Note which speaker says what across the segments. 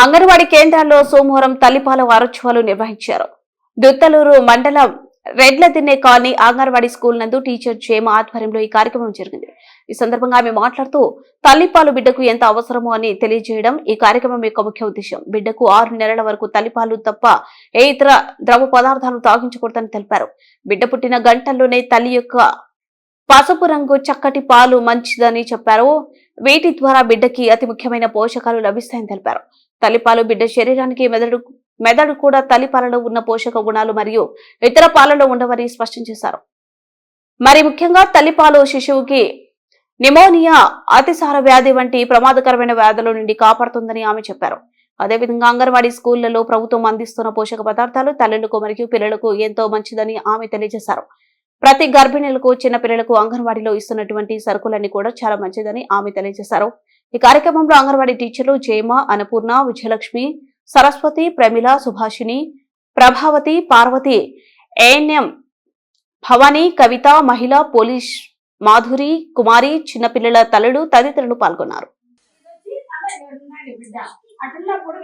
Speaker 1: అంగన్వాడీ కేంద్రాల్లో సోమవారం తల్లిపాల వారోత్సవాలు నిర్వహించారు. దుత్తలూరు మండలం రెడ్ల తిన్నే కాలనీ అంగన్వాడీ స్కూల్ నందు టీచర్ క్షేమ ఆధ్వర్యంలో ఈ కార్యక్రమం జరిగింది. ఈ సందర్భంగా ఆమె మాట్లాడుతూ తల్లిపాలు బిడ్డకు ఎంత అవసరమో అని తెలియజేయడం ఈ కార్యక్రమం యొక్క ముఖ్య ఉద్దేశం. బిడ్డకు ఆరు నెలల వరకు తల్లిపాలు తప్ప ఏ ఇతర ద్రవ పదార్థాలను తాగించకూడదని తెలిపారు. బిడ్డ పుట్టిన గంటల్లోనే తల్లి యొక్క పసుపు రంగు చక్కటి పాలు మంచిదని చెప్పారు. వీటి ద్వారా బిడ్డకి అతి ముఖ్యమైన పోషకాలు లభిస్తాయని తెలిపారు. తల్లిపాలు బిడ్డ శరీరానికి మెదడు మెదడు కూడా తల్లిపాలలో ఉన్న పోషక గుణాలు మరియు ఇతర పాలలో ఉండవని స్పష్టం చేశారు. మరి ముఖ్యంగా తల్లిపాలు శిశువుకి నిమోనియా అతిసార వ్యాధి వంటి ప్రమాదకరమైన వ్యాధుల నుండి కాపాడుతుందని ఆమె చెప్పారు. అదేవిధంగా అంగన్వాడీ స్కూళ్ళలో ప్రభుత్వం అందిస్తున్న పోషక పదార్థాలు తల్లులకు మరియు పిల్లలకు ఎంతో మంచిదని ఆమె తెలియజేశారు. ప్రతి గర్భిణులకు చిన్నపిల్లలకు అంగన్వాడీలో ఇస్తున్నటువంటి సరుకులన్నీ కూడా చాలా మంచిదని ఆమె తెలియజేశారు. ఈ కార్యక్రమంలో అంగన్వాడీ టీచర్లు జయమ అన్నపూర్ణ విజయలక్ష్మి సరస్వతి ప్రమిళ సుభాషిణి ప్రభావతి పార్వతి ఏఎన్ఎం భవానీ కవిత మహిళ పోలీస్ మాధురి కుమారి చిన్నపిల్లల తల్లుడు తదితరులు పాల్గొన్నారు.
Speaker 2: వచ్చి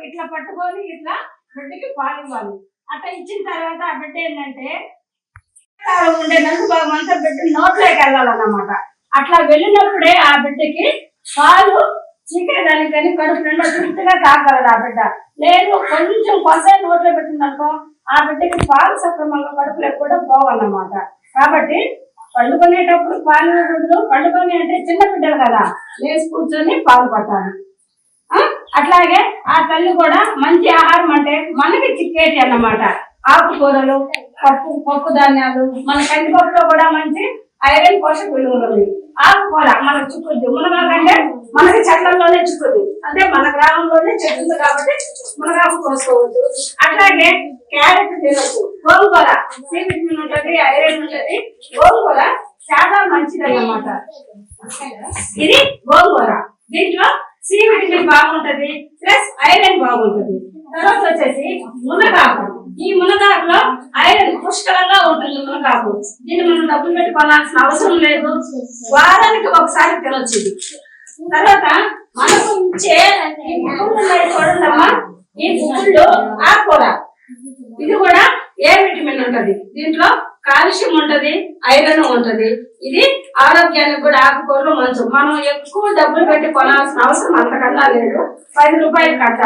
Speaker 2: ఇట్లా పట్టుకొని ఇట్లా బిడ్డకి పాలు ఇవ్వాలి అట్లా ఇచ్చిన తర్వాత ఆ బిడ్డ ఏంటంటే ఉండే నలుపు భాగం అంతా బిడ్డ నోట్లోకి వెళ్ళాలన్నమాట. అట్లా వెళ్ళినప్పుడే ఆ బిడ్డకి పాలు చీకేదానికని కడుపు నిండా తృప్తిగా తాగలదు ఆ బిడ్డ. లేదు కొంచెం కొసే నోట్లో పెట్టిందనుకో ఆ బిడ్డకి పాలు సక్రమంగా కడుపులోకి కూడా పోవాలన్నమాట. కాబట్టి పండుకునేటప్పుడు పాలు రోజులు పండుకొని అంటే చిన్న బిడ్డలు కదా. లేచి కూర్చొని పాలు పట్టాలి. అట్లాగే ఆ తల్లి కూడా మంచి ఆహారం అంటే మనకి చిక్కేటి అన్నమాట. ఆకుకూరలు పప్పు పప్పు ధాన్యాలు మన కందిపప్పులో కూడా మంచి ఐరన్ పోషక విలువలు ఉన్నాయి ఆకుకూర మనకు చుక్కుద్ది మునగాకంటే మనకి చెట్లలోనే చుక్కుద్ది అంటే మన గ్రామంలోనే చెట్టు ఉంది కాబట్టి మునగాకు కోసుకోవచ్చు అట్లాగే క్యారెట్ తినొచ్చు. గోంగూర సి విటమిన్ ఉంటుంది ఐరన్ ఉంటుంది. గోంగూర చాలా మంచిది అన్నమాట ఇది గోంగూర. దీంట్లో సి విటమిన్ బాగుంటది ప్లస్ ఐరన్ బాగుంటది. తర్వాత వచ్చేసి మునగాకు. ఈ మునగాకులో ఐరన్ పుష్కలంగా ఉంటుంది మునగాకు. దీన్ని మనం డబ్బులు పెట్టి కొనాల్సిన అవసరం లేదు. వారానికి ఒకసారి తినొచ్చు. తర్వాత మనకు ఇచ్చే ఈ పువ్వులు చూడండమ్మా. ఈ పువ్వులు ఆకుకూర. ఇది కూడా ఏ విటమిన్ ఉంటది? దీంట్లో కాల్షియం ఉంటది ఐరన్ ఉంటది. ఇది ఆరోగ్యానికి కూడా ఆకుకూరలు మంచు. మనం ఎక్కువ డబ్బులు పెట్టి కొనాల్సిన అవసరం అంతకన్నా లేదు. పది రూపాయలు కట్ట.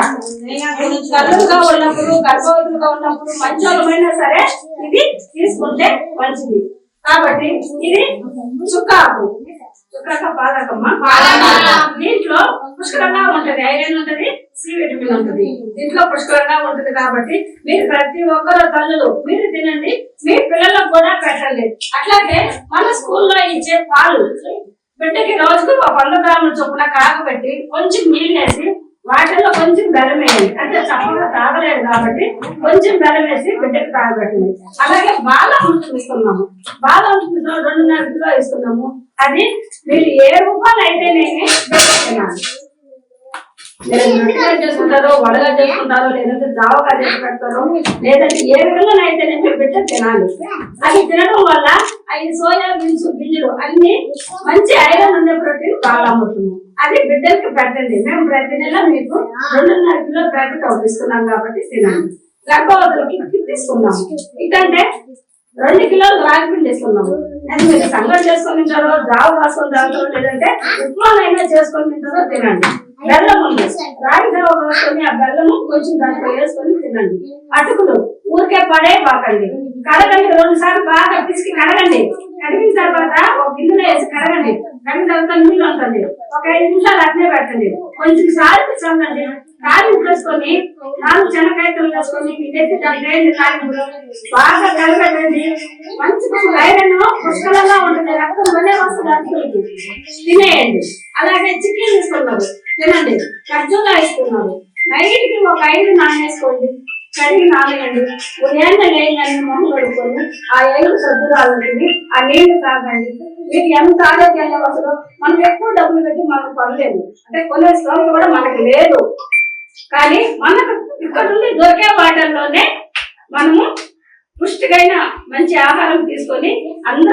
Speaker 2: గర్భంగా ఉన్నప్పుడు గర్భవతులుగా ఉన్నప్పుడు మంచోళమైనా సరే ఇది తీసుకుంటే మంచిది. కాబట్టి ఇది చుక్కాకు చుక్కాక పాలకమ్మ. దీంట్లో పుష్కలంగా ఉంటది ఐరన్ ఉంటది సి విటమిన్ ఉంటది దీంట్లో పుష్కలంగా ఉంటది కాబట్టి మీరు ప్రతి ఒక్కరు తల్లులు మీరు తినండి మీ పిల్లలకు కూడా పెట్టండి అట్లాగే మన స్కూల్లో ఇచ్చే పాలు బిడ్డకి రోజుకు ఒక వంద గ్రాముల చొప్పున కాగబెట్టి కొంచెం నీళ్ళు వేసి వాటిల్లో కొంచెం బెల్లం వేయండి అంటే చప్పగా తాగలేదు కాబట్టి కొంచెం బెల్లం వేసి బిడ్డకి తాగబెట్టింది అలాగే బాదం ఇస్తున్నాము బాదం రెండున్నర కిలో ఇస్తున్నాము అది మీరు ఏ రూపాయలు అయితేనేమి బిడ్డకి తినాలి మీరు రొట్టెగా చేసుకుంటారో వడగా చేసుకుంటారో లేదంటే జావగా చేసి పెడతారో లేదంటే ఏ విధంగా అయితే నేను బిడ్డ తినాలి. అది తినడం వల్ల అవి సోయా బీన్స్ గింజలు అన్ని మంచి ఐరన్ ఉండే ప్రోటీన్ బాగా అమ్ముతుంది అది బిడ్డలకి పెట్టండి. మేము ప్రతి నెల మీకు రెండున్నర కిలో ప్యాకెట్ ఇస్తున్నాం కాబట్టి తినండి గర్భవతులకి కిట్ ఇస్తున్నాము ఇదంటే రెండు కిలోలు రాగి పిండి ఇస్తున్నాము అది మీరు సంగతి చేసుకొని తింటారో జావ కాసుకొని తాగుతారో లేదంటే ఉప్మానైనా చేసుకొని తింటారో తినండి. బెల్లం ఉంది రాగి జావ కాసుకొని ఆ బెల్లము కొంచెం దాంట్లో వేసుకొని తినండి. అటుకులు ఊరికే పడే బాకండి కడగండి రెండు సార్లు బాగా పిసికి కడగండి. కడిగిన తర్వాత ఒక గిన్నెలో వేసి కడగండి. కడిగిన తర్వాత నీళ్ళు ఉంటుంది ఒక ఐదు నిమిషాలు అట్నే పెట్టండి. కొంచెం సారి చల్లండి. తాలింపు వేసుకొని నాలుగు శనకాయలు వేసుకొని ఇదైతే దాని వేయండి బాగా కలగండి మంచి ఐరన్ పుష్కలంగా ఉంటుంది. రక్తం భలే వస్తుంది అటుకులకి తినేయండి. అలాగే చికెన్ తీసుకున్నారు తినండి ఖర్జూరం ఇస్తున్నారు నైట్కి ఒక ఐదు నానేసుకోండి. కడిగి నానేయండి. ఉదయాన్నే లేయండి మొహం కడుక్కొని ఆ ఐదు సద్దు తిని ఆ నీళ్ళు తాగండి. మీకు ఎంత ఆరోగ్యంగా వస్తుందో మనం ఎక్కువ డబ్బులు పెట్టి మనకు పడలేదు. అంటే కొనే స్తోమత కూడా మనకి లేదు. కానీ మనకు ఇక్కడ నుండి దొరికే వాటర్లోనే మనము పుష్టికైన మంచి ఆహారం తీసుకొని అందరం